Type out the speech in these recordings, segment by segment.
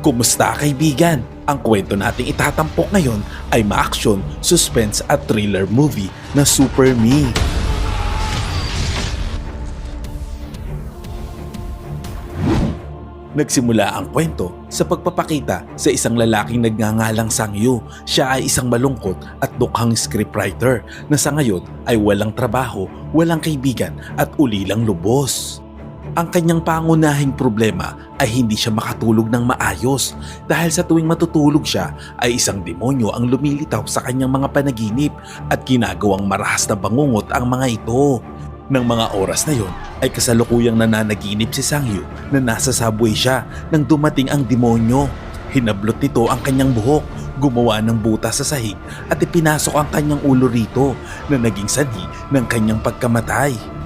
Kumusta kaibigan? Ang kwento nating itatampok ngayon ay ma-action, suspense at thriller movie na Super Me. Nagsimula ang kwento sa pagpapakita sa isang lalaking nagngangalang Sangyu. Siya ay isang malungkot at dukhang scriptwriter na sa ngayon ay walang trabaho, walang kaibigan at ulilang lubos. Ang kanyang pangunahing problema ay hindi siya makatulog ng maayos dahil sa tuwing matutulog siya ay isang demonyo ang lumilitaw sa kanyang mga panaginip at ginagawang marahas na bangungot ang mga ito. Nang mga oras na yon ay kasalukuyang nananaginip si Sangyu na nasa subway siya nang dumating ang demonyo. Hinablot nito ang kanyang buhok, gumawa ng buta sa sahig at ipinasok ang kanyang ulo rito na naging sanhi ng kanyang pagkamatay.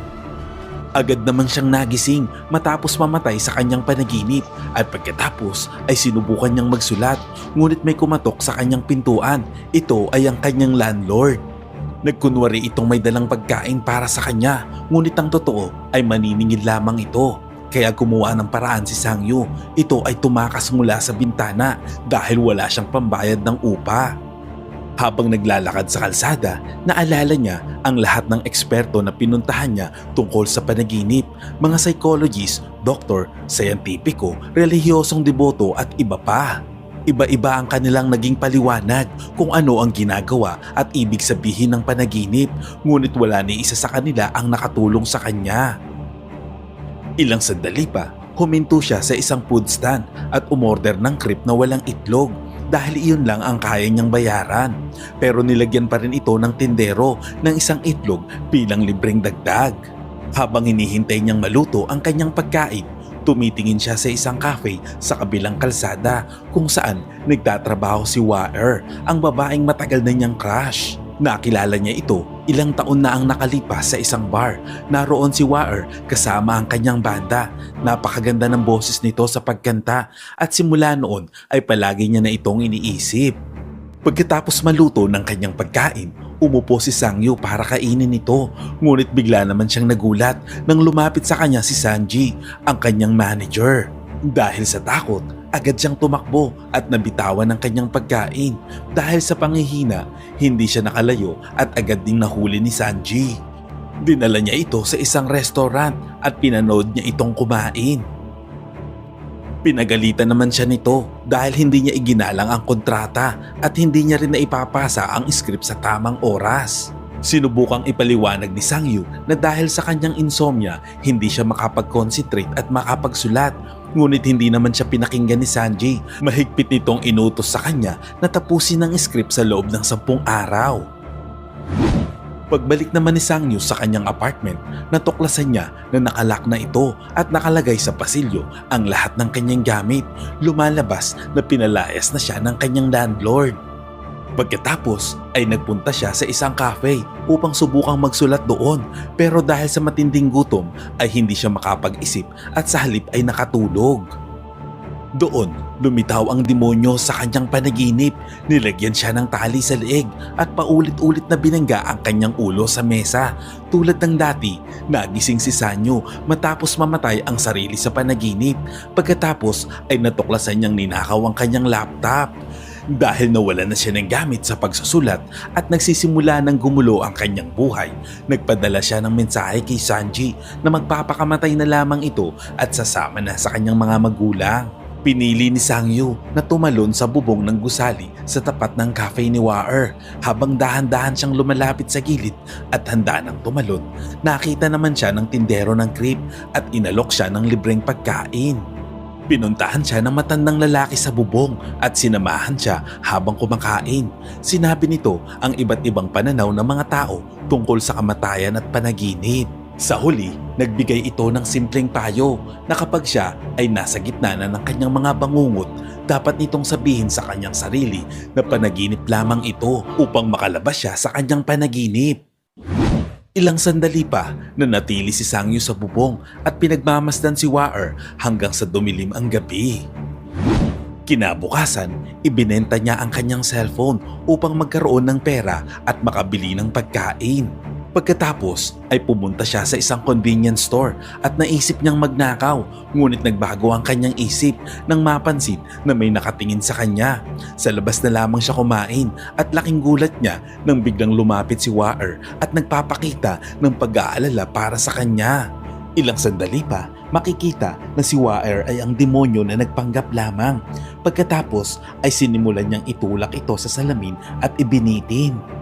Agad naman siyang nagising matapos mamatay sa kanyang panaginip at pagkatapos ay sinubukan niyang magsulat ngunit may kumatok sa kanyang pintuan. Ito ay ang kanyang landlord. Nagkunwari itong may dalang pagkain para sa kanya ngunit ang totoo ay maniningil lamang ito. Kaya gumawa ng paraan si Sangyu. Ito ay tumakas mula sa bintana dahil wala siyang pambayad ng upa. Habang naglalakad sa kalsada, naalala niya ang lahat ng eksperto na pinuntahan niya tungkol sa panaginip, mga psychologist, doktor, scientifico, relihiyosong deboto at iba pa. Iba-iba ang kanilang naging paliwanag kung ano ang ginagawa at ibig sabihin ng panaginip, ngunit wala ni isa sa kanila ang nakatulong sa kanya. Ilang sandali pa, huminto siya sa isang food stand at umorder ng crepe na walang itlog dahil iyon lang ang kaya niyang bayaran. Pero nilagyan pa rin ito ng tindero ng isang itlog bilang libreng dagdag. Habang hinihintay niyang maluto ang kanyang pagkain, tumitingin siya sa isang cafe sa kabilang kalsada kung saan nagtatrabaho si Waer, ang babaeng matagal na niyang crush. Nakilala niya ito ilang taon na ang nakalipas sa isang bar. Naroon si Waer kasama ang kanyang banda. Napakaganda ng boses nito sa pagkanta at simula noon ay palagi niya na itong iniisip. Pagkatapos maluto ng kanyang pagkain, umupo si Sangyu para kainin ito. Ngunit bigla naman siyang nagulat nang lumapit sa kanya si Sanji, ang kanyang manager. Dahil sa takot, agad siyang tumakbo at nabitawan ng kanyang pagkain. Dahil sa pangihina, hindi siya nakalayo at agad ding nahuli ni Sanji. Dinala niya ito sa isang restaurant at pinanood niya itong kumain. Pinagalitan naman siya nito dahil hindi niya iginalang ang kontrata at hindi niya rin naipapasa ang script sa tamang oras. Sinubukang ipaliwanag ni Sangyu na dahil sa kanyang insomnia, hindi siya makapag-concentrate at makapagsulat. Ngunit hindi naman siya pinakinggan ni Sanji. Mahigpit nitong inutos sa kanya na tapusin ang script sa loob ng sampung araw. Pagbalik naman ni Sangyu sa kanyang apartment, natuklasan niya na nakalak na ito at nakalagay sa pasilyo ang lahat ng kanyang gamit. Lumalabas na pinalayas na siya ng kanyang landlord. Pagkatapos ay nagpunta siya sa isang cafe upang subukang magsulat doon pero dahil sa matinding gutom ay hindi siya makapag-isip at sa halip ay nakatulog. Doon, lumitaw ang demonyo sa kanyang panaginip. Nilagyan siya ng tali sa leeg at paulit-ulit na binangga ang kanyang ulo sa mesa. Tulad ng dati, nagising si Sanyo matapos mamatay ang sarili sa panaginip. Pagkatapos ay natuklasan niyang ninakaw ang kanyang laptop. Dahil nawala na siya ng gamit sa pagsusulat at nagsisimula ng gumulo ang kanyang buhay, nagpadala siya ng mensahe kay Sanji na magpapakamatay na lamang ito at sasama na sa kanyang mga magulang. Pinili ni Sangyu na tumalon sa bubong ng gusali sa tapat ng cafe ni Waer habang dahan-dahan siyang lumalapit sa gilid at handa ng tumalon. Nakita naman siya ng tindero ng crepe at inalok siya ng libreng pagkain. Pinuntahan siya ng matandang lalaki sa bubong at sinamahan siya habang kumakain. Sinabi nito ang iba't ibang pananaw ng mga tao tungkol sa kamatayan at panaginip. Sa huli, nagbigay ito ng simpleng payo na kapag siya ay nasa gitna na ng kanyang mga bangungot, dapat nitong sabihin sa kanyang sarili na panaginip lamang ito upang makalabas siya sa kanyang panaginip. Ilang sandali pa na natili si Sangyu sa bubong at pinagmamasdan si Waer hanggang sa dumilim ang gabi. Kinabukasan, ibinenta niya ang kanyang cellphone upang magkaroon ng pera at makabili ng pagkain. Pagkatapos ay pumunta siya sa isang convenience store at naisip niyang magnakaw ngunit nagbago ang kanyang isip nang mapansin na may nakatingin sa kanya. Sa labas na lamang siya kumain at laking gulat niya nang biglang lumapit si Waer at nagpapakita ng pag-aalala para sa kanya. Ilang sandali pa, makikita na si Waer ay ang demonyo na nagpanggap lamang. Pagkatapos ay sinimulan niyang itulak ito sa salamin at ibinitin.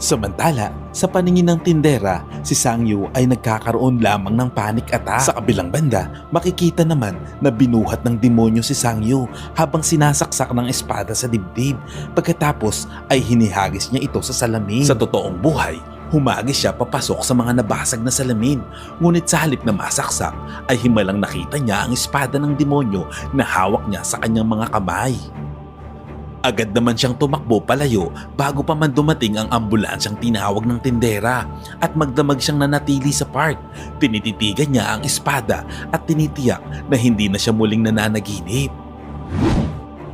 Samantala, sa paningin ng tindera, si Sangyu ay nagkakaroon lamang ng panic attack. Sa kabilang banda, makikita naman na binuhat ng demonyo si Sangyu habang sinasaksak ng espada sa dibdib. Pagkatapos ay hinihagis niya ito sa salamin. Sa totoong buhay, humagis siya papasok sa mga nabasag na salamin. Ngunit sa halip na masaksak, ay himalang nakita niya ang espada ng demonyo na hawak niya sa kanyang mga kamay. Agad naman siyang tumakbo palayo bago pa man dumating ang ambulansyang tinawag ng tindera at magdamag siyang nanatili sa park. Tinititigan niya ang espada at tinitiyak na hindi na siya muling nananaginip.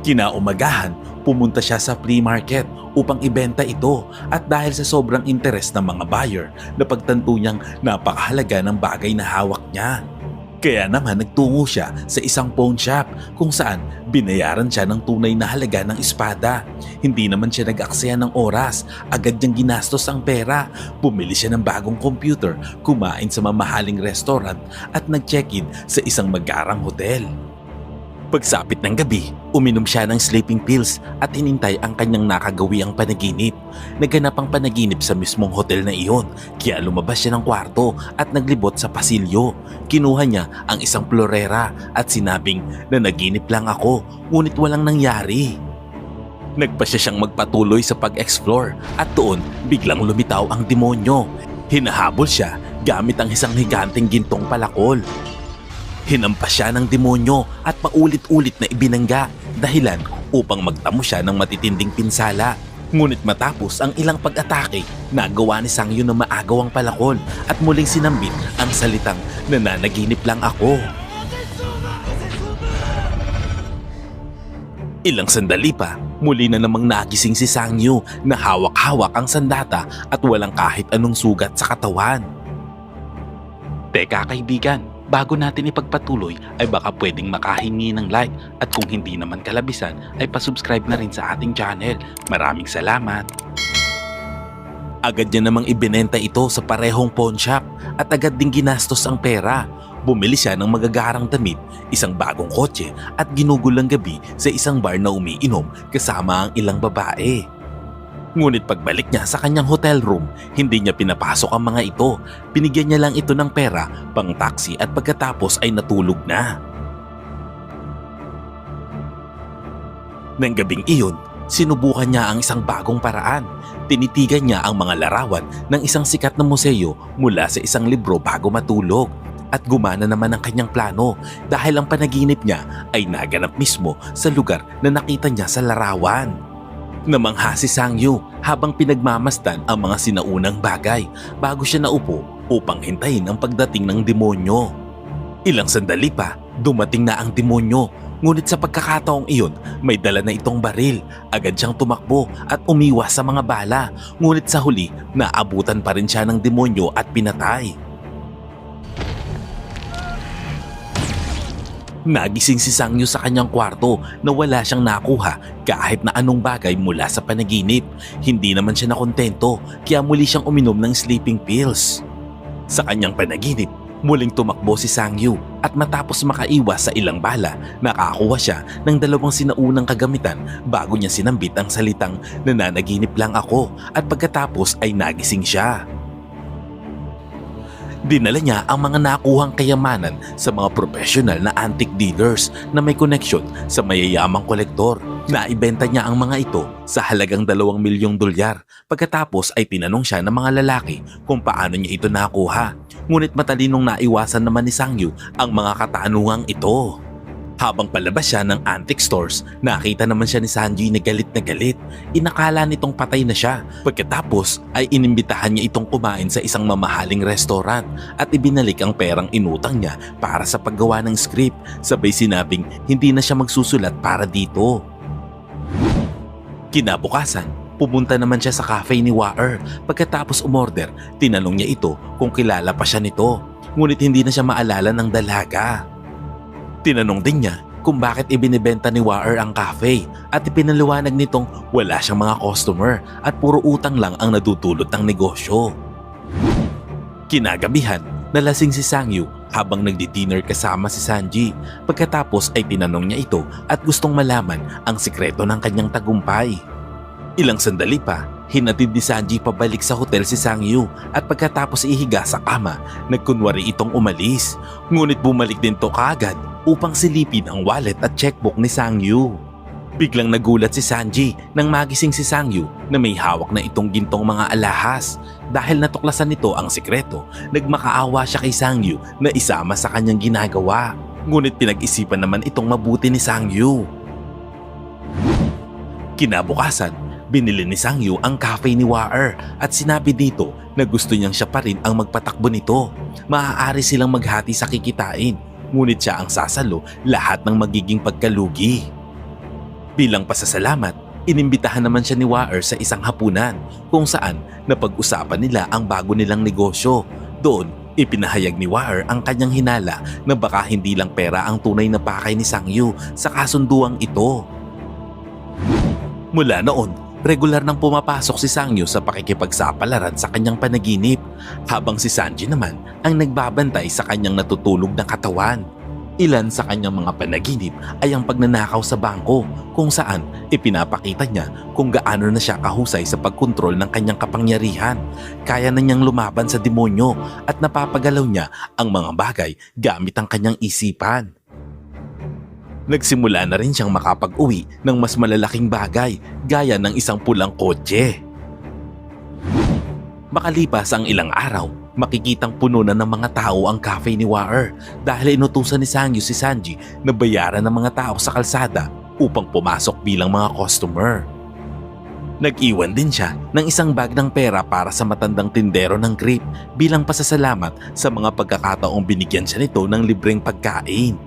Kinaumagahan, pumunta siya sa flea market upang ibenta ito at dahil sa sobrang interes ng mga buyer, napagtanto niyang napakahalaga ng bagay na hawak niya. Kaya naman nagtungo siya sa isang pawn shop kung saan binayaran siya ng tunay na halaga ng espada. Hindi naman siya nag-aksaya ng oras, agad niyang ginastos ang pera. Bumili siya ng bagong computer, kumain sa mamahaling restaurant at nag-check-in sa isang magarang hotel. Pagsapit ng gabi, uminom siya ng sleeping pills at hinintay ang kanyang nakagawi ang panaginip. Naganap ang panaginip sa mismong hotel na iyon, kaya lumabas siya ng kwarto at naglibot sa pasilyo. Kinuha niya ang isang florera at sinabing na naginip lang ako, ngunit walang nangyari. Nagpasya siyang magpatuloy sa pag-explore at doon biglang lumitaw ang demonyo. Hinahabol siya gamit ang isang higanteng gintong palakol. Hinampas siya ng demonyo at paulit-ulit na ibinangga dahilan upang magtamo siya ng matitinding pinsala. Ngunit matapos ang ilang pag-atake, nagawa ni Sangyo na maagaw ang palakol at muling sinambit ang salitang nananaginip lang ako. Ilang sandali pa, muli na namang nagising si Sangyu na hawak-hawak ang sandata at walang kahit anong sugat sa katawan. Teka kaibigan, bago natin ipagpatuloy ay baka pwedeng makahingi ng like at kung hindi naman kalabisan ay pasubscribe na rin sa ating channel. Maraming salamat! Agad niya namang ibinenta ito sa parehong pawn shop at agad ding ginastos ang pera. Bumili siya ng magagarang damit, isang bagong kotse at ginugulang gabi sa isang bar na umiinom kasama ang ilang babae. Ngunit pagbalik niya sa kanyang hotel room, hindi niya pinapasok ang mga ito. Binigyan niya lang ito ng pera, pang taxi at pagkatapos ay natulog na. Nang gabing iyon, sinubukan niya ang isang bagong paraan. Tinitigan niya ang mga larawan ng isang sikat na museo mula sa isang libro bago matulog. At gumana naman ang kanyang plano dahil ang panaginip niya ay naganap mismo sa lugar na nakita niya sa larawan. Namangha si Sangyu habang pinagmamastan ang mga sinaunang bagay bago siya naupo upang hintayin ang pagdating ng demonyo. Ilang sandali pa, dumating na ang demonyo. Ngunit sa pagkakataong iyon, may dala na itong baril. Agad siyang tumakbo at umiwas sa mga bala. Ngunit sa huli, naabutan pa rin siya ng demonyo at pinatay. Nagising si Sangyo sa kanyang kwarto na wala siyang nakuha kahit na anong bagay mula sa panaginip. Hindi naman siya nakontento kaya muli siyang uminom ng sleeping pills. Sa kanyang panaginip, muling tumakbo si Sangyu at matapos makaiwas sa ilang bala, nakakuha siya ng dalawang sinaunang kagamitan bago niya sinambit ang salitang nananaginip lang ako at pagkatapos ay nagising siya. Dinala niya ang mga nakuhang kayamanan sa mga professional na antique dealers na may connection sa mayayamang kolektor. Naibenta niya ang mga ito sa halagang dalawang milyong dolyar. Pagkatapos ay tinanong siya ng mga lalaki kung paano niya ito nakuha. Ngunit matalinong naiwasan naman ni Sangyu ang mga katanungang ito. Habang palabas siya ng antique stores, nakita naman siya ni Sanji na galit na galit. Inakala nitong patay na siya. Pagkatapos ay inimbitahan niya itong kumain sa isang mamahaling restaurant at ibinalik ang perang inutang niya para sa paggawa ng script. Sabay sinabing hindi na siya magsusulat para dito. Kinabukasan, Pumunta naman siya sa cafe ni Waer. Pagkatapos umorder, tinanong niya ito kung kilala pa siya nito. Ngunit hindi na siya maalala ng dalaga. Tinanong din niya kung bakit ibinibenta ni Waer ang cafe at ipinaliwanag nitong wala siyang mga customer at puro utang lang ang nadudulot ng negosyo. Kinagabihan, nalasing si Sangyu habang nagdi-dinner kasama si Sanji. Pagkatapos ay tinanong niya ito at gustong malaman ang sikreto ng kanyang tagumpay. Ilang sandali pa, hinatid ni Sanji pabalik sa hotel si Sangyu at pagkatapos ihiga sa kama, nagkunwari itong umalis. Ngunit bumalik din to kaagad upang silipin ang wallet at checkbook ni Sangyu. Biglang nagulat si Sanji nang magising si Sangyu na may hawak na itong gintong mga alahas. Dahil natuklasan nito ang sikreto, nagmakaawa siya kay Sangyu na isama sa kanyang ginagawa. Ngunit pinag-isipan naman itong mabuti ni Sangyu. Kinabukasan, binili ni Sangyu ang cafe ni Waer at sinabi dito na gusto niyang siya pa rin ang magpatakbo nito. Maaari silang maghati sa kikitain, ngunit siya ang sasalo lahat ng magiging pagkalugi. Bilang pasasalamat, inimbitahan naman siya ni Waer sa isang hapunan kung saan napag-usapan nila ang bago nilang negosyo. Doon, ipinahayag ni Waer ang kanyang hinala na baka hindi lang pera ang tunay na pakay ni Sangyu sa kasunduang ito. Mula noon, regular nang pumapasok si Sangyu sa pakikipagsapalaran sa kanyang panaginip habang si Sanji naman ang nagbabantay sa kanyang natutulog na katawan. Ilan sa kanyang mga panaginip ay ang pagnanakaw sa bangko kung saan ipinapakita niya kung gaano na siya kahusay sa pagkontrol ng kanyang kapangyarihan. Kaya na niyang lumaban sa demonyo at napapagalaw niya ang mga bagay gamit ang kanyang isipan. Nagsimula na rin siyang makapag-uwi ng mas malalaking bagay gaya ng isang pulang kotse. Makalipas ang ilang araw, makikitang puno na ng mga tao ang cafe ni Waer dahil inutusan ni Sangyu si Sanji na bayaran ng mga tao sa kalsada upang pumasok bilang mga customer. Nag-iwan din siya ng isang bag ng pera para sa matandang tindero ng grape bilang pasasalamat sa mga pagkakataong binigyan siya nito ng libreng pagkain.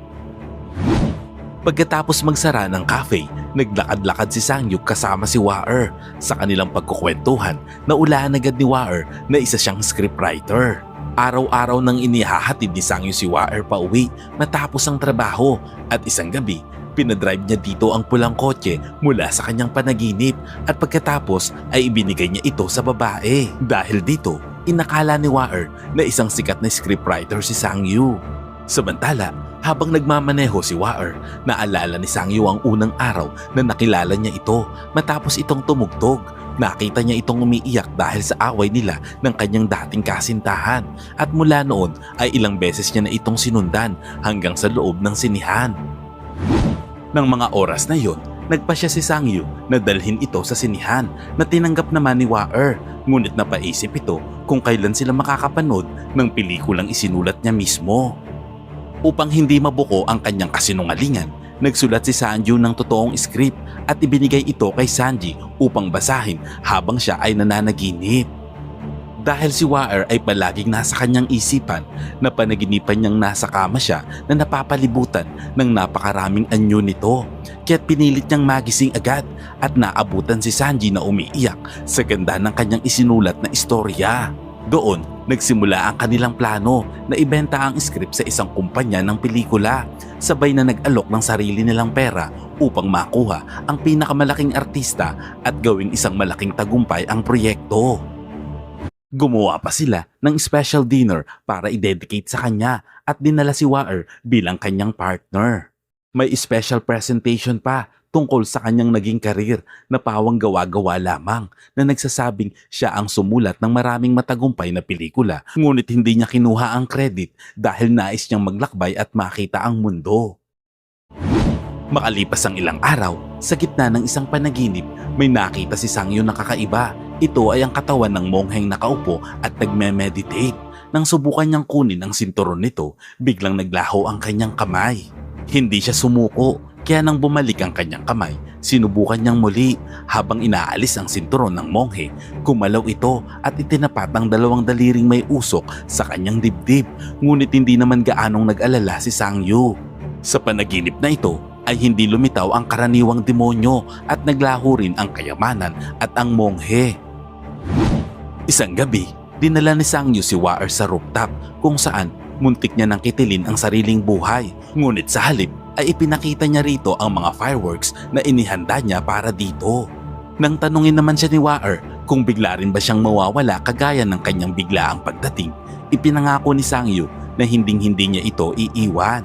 Pagkatapos magsara ng cafe, naglakad-lakad si Sangyuk kasama si Waer. Sa kanilang pagkukwentuhan, naulaan agad ni Waer na isa siyang scriptwriter. Araw-araw nang inihahatid ni Sangyu si Waer pa uwi matapos ang trabaho at isang gabi, pinadrive niya dito ang pulang kotse mula sa kanyang panaginip at pagkatapos ay ibinigay niya ito sa babae. Dahil dito, inakala ni Waer na isang sikat na scriptwriter si Sangyu. Samantala, habang nagmamaneho si Waer, naalala ni Sangyu ang unang araw na nakilala niya ito matapos itong tumugtog. Nakita niya itong umiiyak dahil sa away nila ng kanyang dating kasintahan at mula noon ay ilang beses niya na itong sinundan hanggang sa loob ng sinihan. Nang mga oras na yon, nagpa siya si Sangyu na dalhin ito sa sinihan na tinanggap naman ni Waer ngunit napaisip ito kung kailan sila makakapanood ng pelikulang isinulat niya mismo. Upang hindi mabuko ang kanyang kasinungalingan, nagsulat si Sanju ng totoong script at ibinigay ito kay Sanji upang basahin habang siya ay nananaginip. Dahil si Waer ay palaging nasa kanyang isipan na panaginipan niyang nasa kama siya na napapalibutan ng napakaraming anyo nito. Kaya't pinilit niyang magising agad at naabutan si Sanji na umiiyak sa ganda ng kanyang isinulat na istorya. Doon, nagsimula ang kanilang plano na ibenta ang script sa isang kumpanya ng pelikula, sabay na nag-alok ng sarili nilang pera upang makuha ang pinakamalaking artista at gawing isang malaking tagumpay ang proyekto. Gumawa pa sila ng special dinner para i-dedicate sa kanya at dinala si Waer bilang kanyang partner. May special presentation pa tungkol sa kanyang naging karir na pawang gawa-gawa lamang na nagsasabing siya ang sumulat ng maraming matagumpay na pelikula ngunit hindi niya kinuha ang credit dahil nais niyang maglakbay at makita ang mundo. Makalipas ang ilang araw, sa gitna ng isang panaginip, may nakita si Sangyo na kakaiba. Ito ay ang katawan ng mongheng nakaupo at nagme-meditate. Nang subukan niyang kunin ang sinturon nito, biglang naglaho ang kanyang kamay. Hindi siya sumuko, kaya nang bumalik ang kanyang kamay, sinubukan niyang muli habang inaalis ang sinturon ng monghe. Kumalaw ito at itinapat ang dalawang daliring may usok sa kanyang dibdib, ngunit hindi naman gaanong nag-alala si Sangyu. Sa panaginip na ito, ay hindi lumitaw ang karaniwang demonyo at naglaho rin ang kayamanan at ang monghe. Isang gabi, dinala ni Sangyu si Waar sa rooftop kung saan muntik niya nang kitilin ang sariling buhay. Ngunit sa halip ay ipinakita niya rito ang mga fireworks na inihanda niya para dito. Nang tanungin naman siya ni Waar kung bigla rin ba siyang mawawala kagaya ng kanyang biglaang pagdating, ipinangako ni Sangyu na hinding-hindi niya ito iiwan.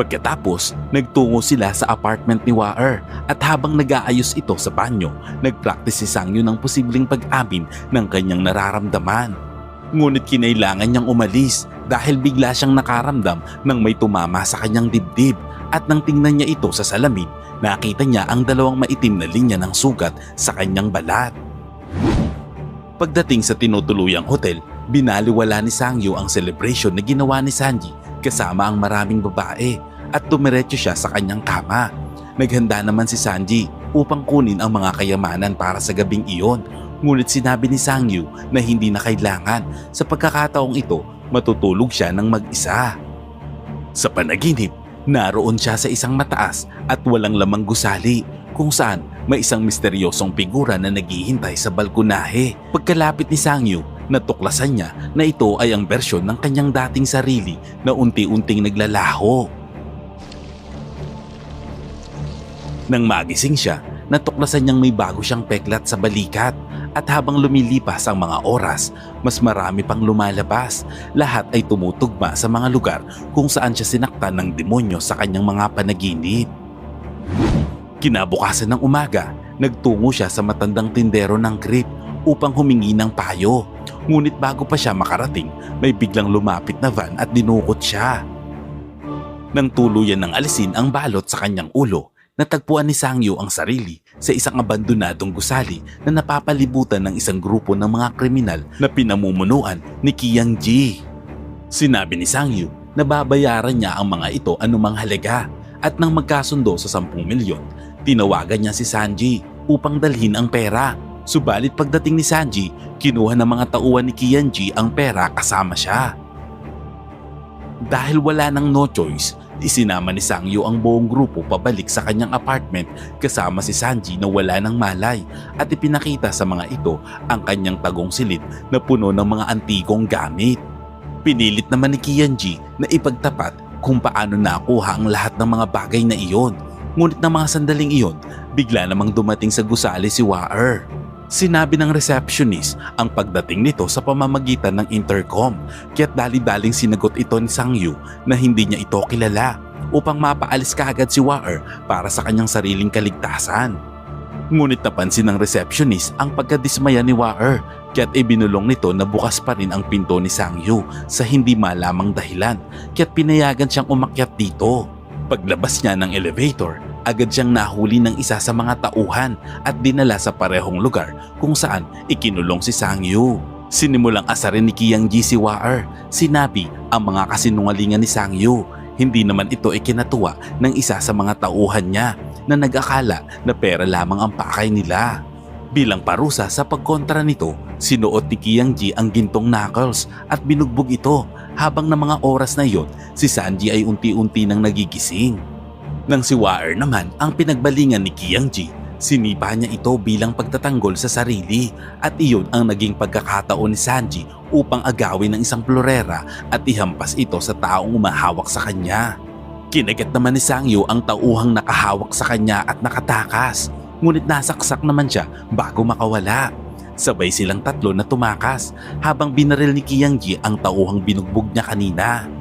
Pagkatapos, nagtungo sila sa apartment ni Waar at habang nag-aayos ito sa banyo, nagpractice si Sangyo ng posibleng pag-amin ng kanyang nararamdaman. Ngunit kinailangan niyang umalis dahil bigla siyang nakaramdam ng may tumama sa kanyang dibdib at nang tingnan niya ito sa salamin, nakita niya ang dalawang maitim na linya ng sugat sa kanyang balat. Pagdating sa tinutuluyang hotel, binaliwala ni Sangyo ang celebration na ginawa ni Sanji kasama ang maraming babae at tumiretso siya sa kanyang kama. Naghanda naman si Sanji upang kunin ang mga kayamanan para sa gabing iyon. Ngunit sinabi ni Sangyu na hindi na kailangan sa pagkakataong ito matutulog siya ng mag-isa. Sa panaginip, naroon siya sa isang mataas at walang lamang gusali kung saan may isang misteryosong figura na naghihintay sa balkonahe. Pagkalapit ni Sangyu, natuklasan niya na ito ay ang bersyon ng kanyang dating sarili na unti-unting naglalaho. Nang magising siya, natuklasan niyang may bago siyang peklat sa balikat at habang lumilipas ang mga oras, mas marami pang lumalabas. Lahat ay tumutugma sa mga lugar kung saan siya sinaktan ng demonyo sa kanyang mga panaginip. Kinabukasan ng umaga, nagtungo siya sa matandang tindero ng creep upang humingi ng payo. Ngunit bago pa siya makarating, may biglang lumapit na van at dinukot siya. Nang tuluyan ng alisin ang balot sa kanyang ulo, natagpuan ni Sangyo ang sarili sa isang abandonadong gusali na napapalibutan ng isang grupo ng mga kriminal na pinamumunuan ni Kiyang Ji. Sinabi ni Sangyu na babayaran niya ang mga ito anumang halaga at nang magkasundo sa 10 milyon, tinawagan niya si Sanji upang dalhin ang pera. Subalit pagdating ni Sanji, kinuha ng mga tauhan ni Kianji ang pera kasama siya. Dahil wala nang no choice, isinama ni Sangyo ang buong grupo pabalik sa kanyang apartment kasama si Sanji na wala ng malay at ipinakita sa mga ito ang kanyang tagong silid na puno ng mga antigong gamit. Pinilit naman ni Kianji na ipagtapat kung paano nakuha ang lahat ng mga bagay na iyon. Ngunit ng mga sandaling iyon, bigla namang dumating sa gusali si Waar. Sinabi ng receptionist ang pagdating nito sa pamamagitan ng intercom kaya't dali-daling sinagot ito ni Sangyu na hindi niya ito kilala upang mapaalis kaagad si Waar para sa kanyang sariling kaligtasan. Ngunit napansin ng receptionist ang pagkadismaya ni Waar kaya't ibinulong nito na bukas pa rin ang pinto ni Sangyu sa hindi malamang dahilan kaya't pinayagan siyang umakyat dito. Paglabas niya ng elevator, agad siyang nahuli ng isa sa mga tauhan at dinala sa parehong lugar kung saan ikinulong si Sangyu. Sinimulang asarin ni Kiyang Ji si Waar. Sinabi ang mga kasinungalingan ni Sangyu. Hindi naman ito ikinatuwa ng isa sa mga tauhan niya na nag-akala na pera lamang ang pakay nila. Bilang parusa sa pagkontra nito, sinuot ni Kiyang Ji ang gintong knuckles at binugbog ito habang na mga oras na iyon si Sanji ay unti-unti nang nagigising. Nang si Waar naman ang pinagbalingan ni Kiyang Ji, sinipa niya ito bilang pagtatanggol sa sarili at iyon ang naging pagkakataon ni Sanji upang agawin ng isang florera at ihampas ito sa taong umahawak sa kanya. Kinagat naman ni Sangyo ang tauhang nakahawak sa kanya at nakatakas, ngunit nasaksak naman siya bago makawala. Sabay silang tatlo na tumakas habang binaril ni Kiyang Ji ang tauhang binugbog niya kanina.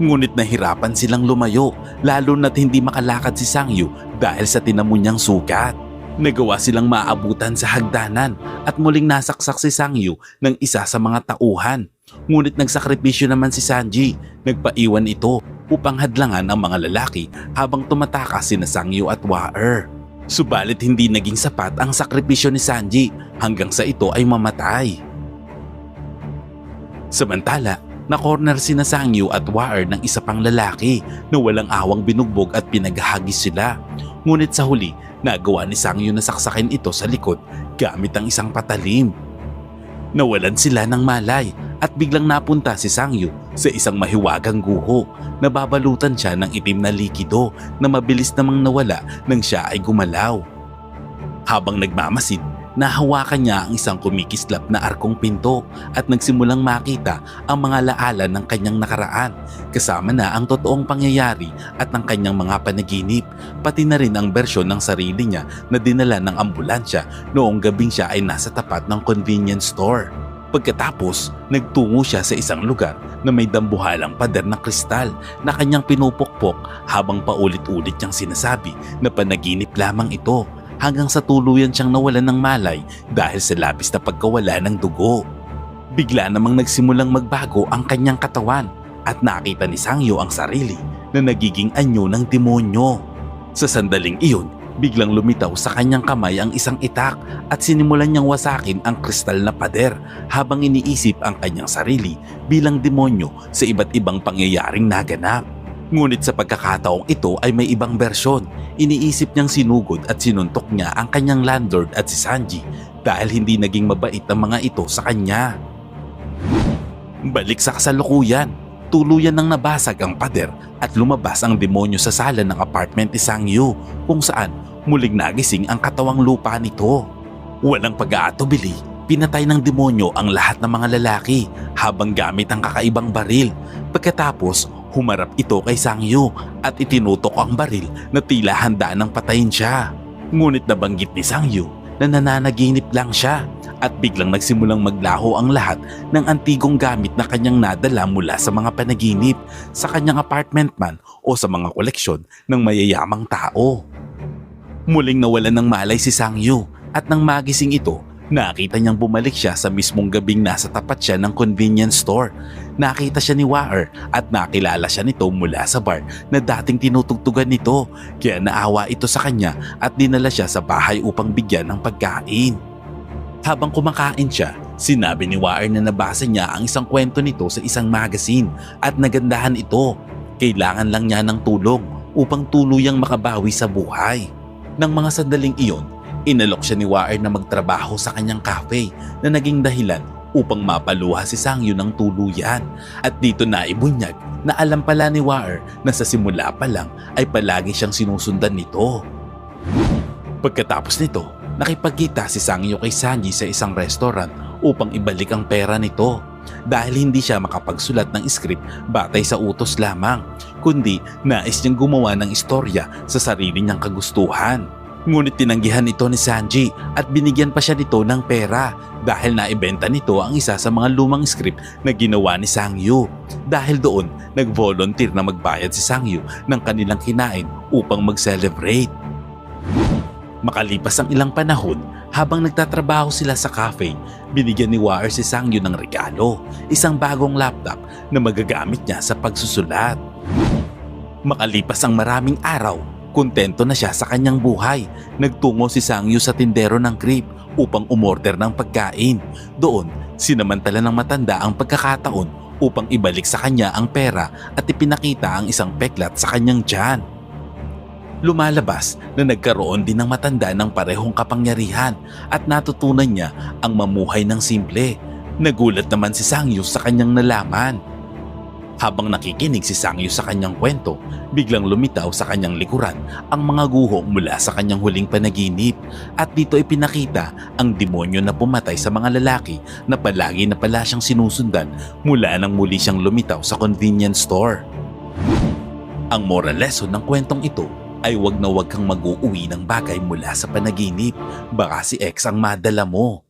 Ngunit nahirapan silang lumayo lalo na't hindi makalakad si Sangyu dahil sa tinamo niyang sugat. Nagawa silang maabutan sa hagdanan at muling nasaksak si Sangyu ng isa sa mga tauhan. Ngunit nagsakripisyo naman si Sanji, nagpaiwan ito upang hadlangan ang mga lalaki habang tumatakas sina Sangyu at Waar. Subalit hindi naging sapat ang sakripisyo ni Sanji hanggang sa ito ay mamatay. Samantala, na-corner sina Sangyu at Waar ng isa pang lalaki na walang awang binugbog at pinaghagis sila. Ngunit sa huli, nagawa ni Sangyu na saksakin ito sa likod gamit ang isang patalim. Nawalan sila ng malay at biglang napunta si Sangyu sa isang mahiwagang guho. Nababalutan siya ng itim na likido na mabilis namang nawala nang siya ay gumalaw. Habang nagmamasid, nahawakan niya ang isang kumikislap na arkong pinto at nagsimulang makita ang mga laala ng kanyang nakaraan kasama na ang totoong pangyayari at ng kanyang mga panaginip pati na rin ang bersyon ng sarili niya na dinala ng ambulansya noong gabing siya ay nasa tapat ng convenience store. Pagkatapos, nagtungo siya sa isang lugar na may dambuhalang pader ng kristal na kanyang pinupukpok habang paulit-ulit niyang sinasabi na panaginip lamang ito hanggang sa tuluyan siyang nawalan ng malay dahil sa labis na pagkawala ng dugo. Bigla namang nagsimulang magbago ang kanyang katawan at nakita ni Sangyo ang sarili na nagiging anyo ng demonyo. Sa sandaling iyon, biglang lumitaw sa kanyang kamay ang isang itak at sinimulan niyang wasakin ang kristal na pader habang iniisip ang kanyang sarili bilang demonyo sa iba't ibang pangyayaring naganap. Ngunit sa pagkakataong ito ay may ibang bersyon. Iniisip niyang sinugod at sinuntok niya ang kanyang landlord at si Sanji dahil hindi naging mabait ang mga ito sa kanya. Balik sa kasalukuyan, tuluyan nang nabasag ang pader at lumabas ang demonyo sa sala ng apartment ni Sangyu kung saan muling nagising ang katawang lupa nito. Walang pag-aatubili, pinatay ng demonyo ang lahat ng mga lalaki habang gamit ang kakaibang baril. Pagkatapos, humarap ito kay Sangyu at itinutok ang baril na tila handa ng patayin siya. Ngunit nabanggit ni Sangyu na nananaginip lang siya at biglang nagsimulang maglaho ang lahat ng antigong gamit na kanyang nadala mula sa mga panaginip sa kanyang apartment man o sa mga koleksyon ng mayayamang tao. Muling nawalan ng malay si Sangyu at nang magising ito, nakita niyang bumalik siya sa mismong gabing nasa tapat siya ng convenience store. Nakita siya ni Waar at nakilala siya nito mula sa bar na dating tinutugtugan nito kaya naawa ito sa kanya at dinala siya sa bahay upang bigyan ng pagkain. Habang kumakain siya, sinabi ni Waar na nabasa niya ang isang kwento nito sa isang magazine at nagandahan ito. Kailangan lang niya ng tulong upang tuluyang makabawi sa buhay. Nang mga sandaling iyon, inalok siya ni Waar na magtrabaho sa kanyang cafe na naging dahilan upang mapaluha si Sangyo ng tuluyan. At dito na ibunyag na alam pala ni Waar na sa simula pa lang ay palagi siyang sinusundan nito. Pagkatapos nito, nakipagkita si Sangyo kay Sanji sa isang restaurant upang ibalik ang pera nito dahil hindi siya makapagsulat ng script batay sa utos lamang, kundi nais niyang gumawa ng istorya sa sarili niyang kagustuhan. Ngunit tinanggihan ito ni Sanji at binigyan pa siya nito ng pera dahil naibenta nito ang isa sa mga lumang script na ginawa ni Sangyu. Dahil doon, nag-volunteer na magbayad si Sangyu ng kanilang kinain upang mag-celebrate. Makalipas ang ilang panahon, habang nagtatrabaho sila sa cafe, binigyan ni Waar si Sangyo ng regalo, isang bagong laptop na magagamit niya sa pagsusulat. Makalipas ang maraming araw, kontento na siya sa kanyang buhay. Nagtungo si Sangyo sa tindero ng creep upang umorder ng pagkain. Doon, sinamantala ng matanda ang pagkakataon upang ibalik sa kanya ang pera at ipinakita ang isang peklat sa kanyang tiyan lumalabas na nagkaroon din ng matanda ng parehong kapangyarihan at natutunan niya ang mamuhay ng simple. Nagulat naman si Sangyu sa kanyang nalaman. Habang nakikinig si Sangyu sa kanyang kwento, biglang lumitaw sa kanyang likuran ang mga guho mula sa kanyang huling panaginip at dito ay pinakita ang demonyo na pumatay sa mga lalaki na palagi na pala siyang sinusundan mula nang muli siyang lumitaw sa convenience store. Ang moral lesson ng kwentong ito ay wag na wag kang mag-uuwi ng bagay mula sa panaginip. Baka si X ang madala mo.